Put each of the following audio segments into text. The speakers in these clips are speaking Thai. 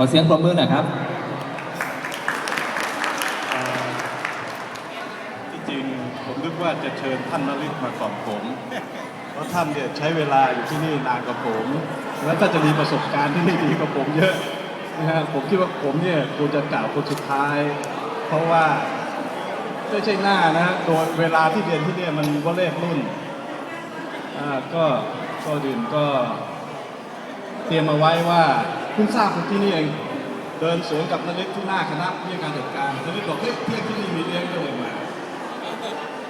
อเสียงปรบมือหน่อยครับ ที่จริงผมนึกว่าจะเชิญท่านนฤทธิ์มาก่อนผม เพราะท่านเนี่ยใช้เวลาอยู่ที่นี่นานกว่าผม แล้วก็จะมีประสบการณ์ที่นี่ดีกว่าผมเยอะนะฮะผมคิดว่าผมเนี่ยควรจะกล่าวคนสุดท้าย เพราะว่าไม่ใช่หน้านะฮะโดยเวลาที่เรียนที่เนี่ยมันก็เลขรุ่นอ่าก็ก็ดื่นก็เตรียมมาไว้ว่า พิ่งทราบที่นี่เอง เดินสวนกับนฤทธิ์ที่หน้าคณะวิทยาการจัดการนฤทธิ์บอกเฮ้ยเที่ยงที่นี่มีเลี้ยงด้วยมา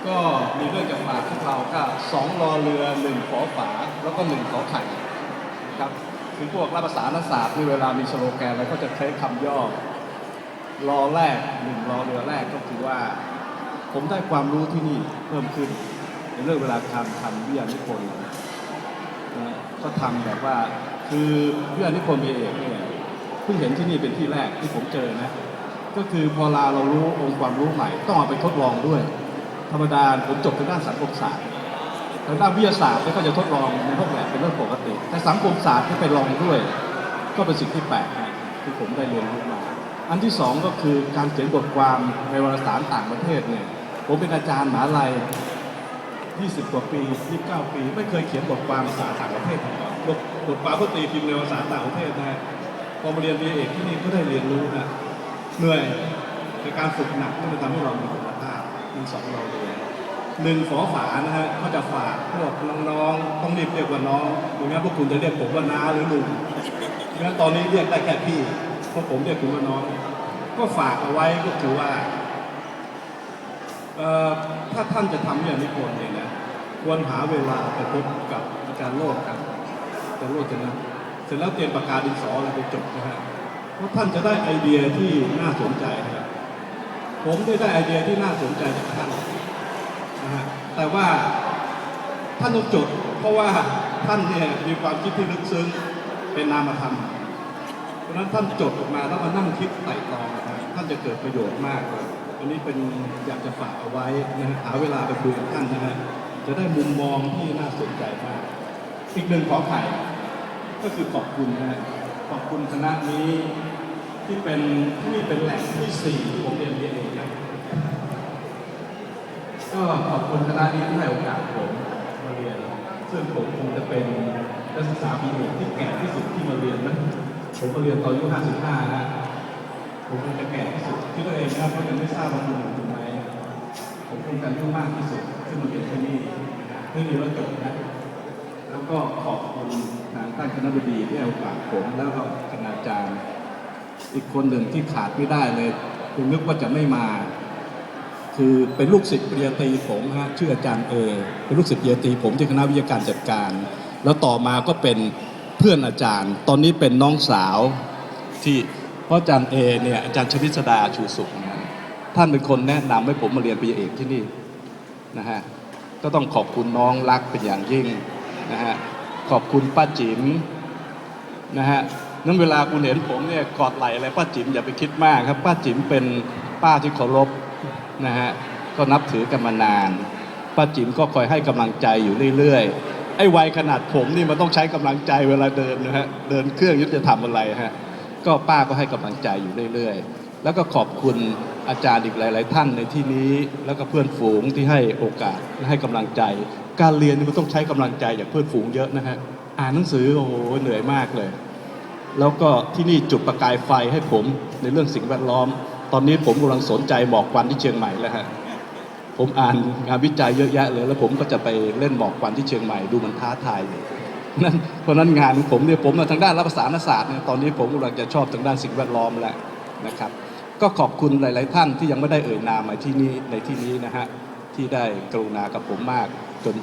ก็มีเรื่องจะฝากพวกเราก็สองรอเรือหนึ่งขอฝาแล้วก็หนึ่งขอไข่ครับคือพวกรับภาษานักศาสตร์ที่เวลามีสโลแกนเราก็จะใช้คำย่อรอแรกหนึ่งรอเรือแรกก็คือว่า ผมได้ความรู้ที่นี่เพิ่มขึ้นในเรื่องเวลาทำทำวิทยานิพนธ์นะก็ทำแบบว่า คือวิทยานิพนธ์เอเอกเนี่ยเพิ่งเห็นที่นี่เป็นที่แรกที่ผมเจอนะ ก็คือพอลาเรารู้องค์ความรู้ใหม่ต้องเอาไปทดลองด้วย ธรรมดาผมจบทางด้านสังคมศาสตร์ทางด้านวิทยาศาสตร์ก็จะทดลองในห้องแลบเป็นเรื่องปกติ แต่สังคมศาสตร์ที่ไปลองด้วย ก็เป็นสิ่งที่แปลกที่ผมได้เรียนรู้มา อันที่สองก็คือการเขียนบทความในวารสารต่างประเทศเนี่ยผมเป็นอาจารย์มหาลัย 20 กว่าปี 29 ปี ไม่เคยเขียนบทความภาษาต่างประเทศมาก่อนบทบทความก็ตีพิมพ์ในภาษาต่างประเทศนะฮะพอมาเรียนบีเอกที่นี่ก็ได้เรียนรู้นะเหนื่อยแต่การฝึกหนักที่มันทำให้เรามีคุณภาพมีสองเราเลยหนึ่งฝอฝานะฮะก็จะฝากพวกน้องๆต้องรีบเรียกว่าน้องไม่งั้นพวกคุณจะเรียกผมว่าน้าหรือลุงไม่งั้นตอนนี้เรียกได้แค่พี่เพราะผมเรียกคุณว่าน้อง ก็ฝากเอาไว้ก็คือว่า ถ้าท่านจะทำอย่างนี้คนเนี่ยนะควรหาเวลาไปพบกับอาจารย์โลดครับอาจารย์โลดจะนะเสร็จแล้วเตรียมปากกาดินสออะไรไปจดนะฮะเพราะท่านจะได้ไอเดียที่น่าสนใจนะครับผมได้ได้ไอเดียที่น่าสนใจจากท่านนะฮะแต่ว่าท่านต้องจด เพราะว่าท่านเนี่ยมีความคิดที่ลึกซึ้งเป็นนามธรรมเพราะฉะนั้นท่านจดออกมาแล้วมานั่งคิดไต่ตรองนะท่านจะเกิดประโยชน์มากเลย อันนี้เป็นอยากจะฝากเอาไว้นะฮะหาเวลาไปคุยกับท่านนะฮะจะได้มุมมองที่น่าสนใจมาก อีกหนึ่งขอไข่ก็คือขอบคุณนะฮะขอบคุณคณะนี้ที่เป็นที่เป็นแหล่งที่สี่ที่ผมเรียนเรียนเองนะก็ขอบคุณคณะนี้ที่ให้โอกาสผมมาเรียน ซึ่งผมคงจะเป็นนักศึกษาปีหนึ่งที่แก่ที่สุดที่มาเรียนนะผมมาเรียนตอนอายุ55นะ ผมคงจะแก่ที่สุดคิดตัวเองนะเพราะยังไม่ทราบว่าคุณถึงไหมผมคงจะอายุมากที่สุดที่มาเรียนที่นี่ไม่มีแล้วจบนะแล้วก็ขอบคุณทางท่านคณะบดีที่ให้โอกาสผมแล้วก็คณาจารย์ อีกคนหนึ่งที่ขาดไม่ได้เลยคุณนึกว่าจะไม่มา คือเป็นลูกศิษย์ปริญญาตรีผมฮะชื่ออาจารย์เอเป็นลูกศิษย์ปริญญาตรีผมที่คณะวิทยาการจัดการ แล้วต่อมาก็เป็นเพื่อนอาจารย์ ตอนนี้เป็นน้องสาวที่ เพราะอาจารย์เอเนี่ยอาจารย์ชนิสดาชูสุขนะท่านเป็นคนแนะนำให้ผมมาเรียนปริญญาเอกที่นี่นะฮะก็ต้องขอบคุณน้องรักเป็นอย่างยิ่งนะฮะขอบคุณป้าจิ๋มนะฮะนั้นเวลาคุณเห็นผมเนี่ยกอดไหลอะไรป้าจิ๋มอย่าไปคิดมากครับ ป้าจิ๋มเป็นป้าที่เคารพนะฮะก็นับถือกันมานานป้าจิ๋มก็คอยให้กำลังใจอยู่เรื่อยๆไอ้วัยขนาดผมนี่มันต้องใช้กำลังใจเวลาเดินนะฮะเดินเครื่องยุทธจะทำอะไรฮะ ก็ป้าก็ให้กำลังใจอยู่เรื่อยๆ แล้วก็ขอบคุณอาจารย์อีกหลาย ๆ ท่านในที่นี้ แล้วก็เพื่อนฝูงที่ให้โอกาสและให้กำลังใจ การเรียนนี่มันต้องใช้กำลังใจจากเพื่อนฝูงเยอะนะฮะอ่านหนังสือโอ้โหเหนื่อยมากเลย แล้วก็ที่นี่จุดประกายไฟให้ผมในเรื่องสิ่งแวดล้อม ตอนนี้ผมกำลังสนใจหมอกควันที่เชียงใหม่แล้วฮะผมอ่านงานวิจัยเยอะแยะเลย แล้วผมก็จะไปเล่นหมอกควันที่เชียงใหม่ดูมันท้าทายอยู่ นั้นเพราะนั้นงานของผมเนี่ยผมมาทางด้านรัฐประศานศาสตร์เนี่ยตอนนี้ผมกำลังจะชอบทางด้านสิ่งแวดล้อมแล้วนะครับ ก็ขอบคุณหลาย ๆ ท่านที่ยังไม่ได้เอ่ยนามมาที่นี่ในที่นี้นะฮะที่ได้กรุณากับผมมาก จน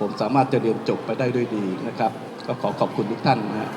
ผมสามารถจะเรียนจบไปได้ด้วยดีนะครับ ก็ขอขอบคุณทุกท่านนะฮะ